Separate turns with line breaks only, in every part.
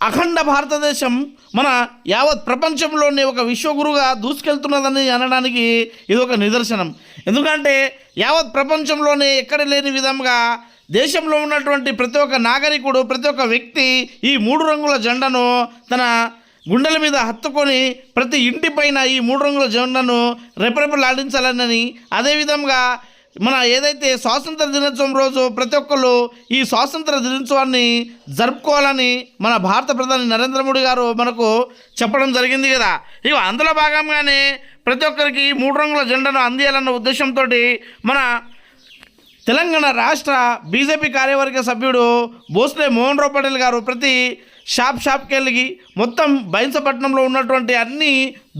అఖండ భారతదేశం మన యావత్ ప్రపంచంలోనే ఒక విశ్వగురుగా దూసుకెళ్తున్నదని అనడానికి ఇది ఒక నిదర్శనం. ఎందుకంటే యావత్ ప్రపంచంలోనే ఎక్కడ లేని విధంగా దేశంలో ఉన్నటువంటి ప్రతి ఒక్క నాగరికుడు ప్రతి ఒక్క వ్యక్తి ఈ మూడు రంగుల జెండను తన గుండెల మీద హత్తుకొని ప్రతి ఇంటిపైన ఈ మూడు రంగుల జెండను రెపరెపలాడించాలని అదేవిధంగా మన ఏదైతే స్వాతంత్ర దినోత్సవం రోజు ప్రతి ఒక్కళ్ళు ఈ స్వాతంత్ర దినోత్సవాన్ని జరుపుకోవాలని మన భారత ప్రధాని నరేంద్ర మోడీ గారు మనకు చెప్పడం జరిగింది కదా. ఇక అందులో భాగంగానే ప్రతి ఒక్కరికి మూడు రంగుల జెండాను అందియాలన్న ఉద్దేశంతో మన తెలంగాణ రాష్ట్ర బీజేపీ కార్యవర్గ సభ్యుడు భోస్లే మోహన్ రావు పటేల్ గారు ప్రతి షాప్ షాప్కి వెళ్ళి మొత్తం బైన్సపట్నంలో ఉన్నటువంటి అన్ని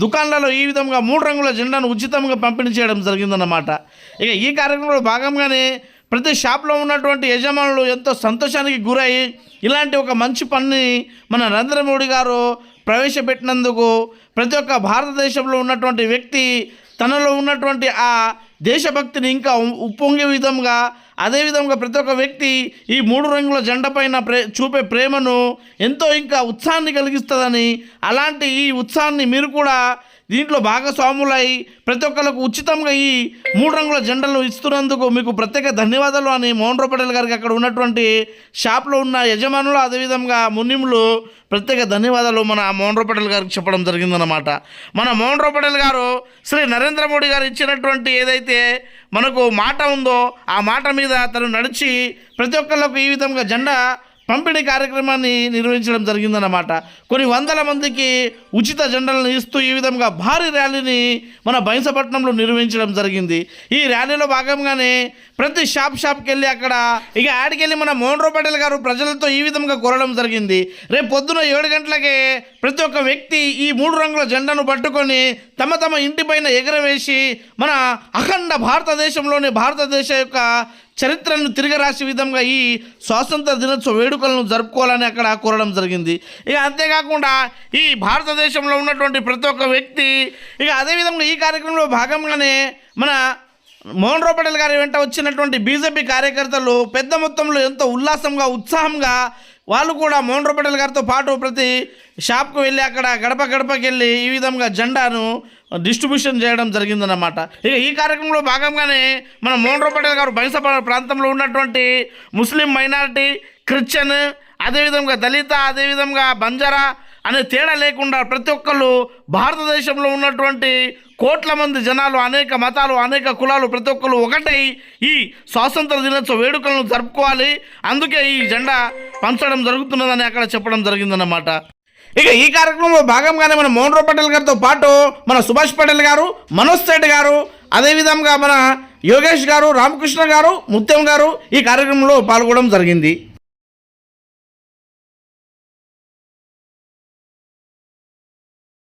దుకాణాలలో ఈ విధంగా మూడు రంగుల జెండాను ఉచితంగా పంపిణీ చేయడం జరిగిందన్నమాట. ఇక ఈ కార్యక్రమంలో భాగంగానే ప్రతి షాప్లో ఉన్నటువంటి యజమానులు ఎంతో సంతోషానికి గురై ఇలాంటి ఒక మంచి పనిని మన నరేంద్ర మోడీ గారు ప్రవేశపెట్టినందుకు ప్రతి ఒక్క భారతదేశంలో ఉన్నటువంటి వ్యక్తి తనలో ఉన్నటువంటి ఆ దేశభక్తిని ఇంకా ఉప్పొంగే విధంగా అదేవిధంగా ప్రతి ఒక్క వ్యక్తి ఈ మూడు రంగుల జెండా పైన ప్రే చూపే ప్రేమను ఎంతో ఇంకా ఉత్సాహాన్ని కలిగిస్తుందని అలాంటి ఈ ఉత్సాహాన్ని మీరు కూడా దీంట్లో భాగస్వాములై ప్రతి ఒక్కరికి ఉచితంగా ఈ మూడు రంగుల జెండలు ఇస్తున్నందుకు మీకు ప్రత్యేక ధన్యవాదాలు. అని మోహన్ రావు పటేల్ గారికి అక్కడ ఉన్నటువంటి షాప్లో ఉన్న యజమానులు అదేవిధంగా మునిములు ప్రత్యేక ధన్యవాదాలు మన మోహన్ రావు పటేల్ గారికి చెప్పడం జరిగిందన్నమాట. మన మోహన్ రావు పటేల్ గారు శ్రీ నరేంద్ర మోడీ గారు ఇచ్చినటువంటి ఏదైతే మనకు మాట ఉందో ఆ మాట మీద తను నడిచి ప్రతి ఒక్కళ్ళకు ఈ విధంగా జెండా పంపిణీ కార్యక్రమాన్ని నిర్వహించడం జరిగిందన్నమాట. కొన్ని వందల మందికి ఉచిత జెండలను ఇస్తూ ఈ విధంగా భారీ ర్యాలీని మన బైంసపట్నంలో నిర్వహించడం జరిగింది. ఈ ర్యాలీలో భాగంగానే ప్రతి షాప్ షాప్కి వెళ్ళి అక్కడ ఇక ఆడికెళ్ళి మన మోహన్ పటేల్ గారు ప్రజలతో ఈ విధంగా కోరడం జరిగింది. రేపు పొద్దున ఏడు గంటలకే ప్రతి ఒక్క వ్యక్తి ఈ మూడు రంగుల జెండాను పట్టుకొని తమ తమ ఇంటిపైన ఎగరవేసి మన అఖండ భారతదేశంలోని భారతదేశ యొక్క చరిత్రను తిరగరాసే విధంగా ఈ స్వాతంత్ర దినోత్సవ వేడుకలను జరుపుకోవాలని అక్కడ కోరడం జరిగింది. ఇక అంతేకాకుండా ఈ భారతదేశంలో ఉన్నటువంటి ప్రతి ఒక్క వ్యక్తి ఇక అదేవిధంగా ఈ కార్యక్రమంలో భాగంగానే మన మోహన్ రావు పటేల్ గారి వెంట వచ్చినటువంటి బీజేపీ కార్యకర్తలు పెద్ద మొత్తంలో ఎంతో ఉల్లాసంగా ఉత్సాహంగా వాళ్ళు కూడా మోహన్ పటేల్ గారితో పాటు ప్రతి షాప్కు వెళ్ళి అక్కడ గడప గడపకి వెళ్ళి ఈ విధంగా జెండాను డిస్ట్రిబ్యూషన్ చేయడం జరిగిందన్నమాట. ఇక ఈ కార్యక్రమంలో భాగంగానే మన మోహన్ పటేల్ గారు బైసప ప్రాంతంలో ఉన్నటువంటి ముస్లిం మైనారిటీ క్రిస్టియన్ అదేవిధంగా దళిత అదేవిధంగా బంజారా అనే తేడా లేకుండా ప్రతి ఒక్కళ్ళు భారతదేశంలో ఉన్నటువంటి కోట్ల మంది జనాలు అనేక మతాలు అనేక కులాలు ప్రతి ఒక్కరు ఒకటై ఈ స్వాతంత్ర దినోత్సవ వేడుకలను జరుపుకోవాలి. అందుకే ఈ జెండా పంచడం జరుగుతున్నదని అక్కడ చెప్పడం జరిగిందన్నమాట. ఇక ఈ కార్యక్రమంలో భాగంగానే మన మోహన్ పటేల్ గారితో పాటు మన సుభాష్ పటేల్ గారు మనోజ్ రెడ్డి గారు అదేవిధంగా మన యోగేష్ గారు రామకృష్ణ గారు ముత్యం గారు ఈ కార్యక్రమంలో పాల్గొనడం జరిగింది.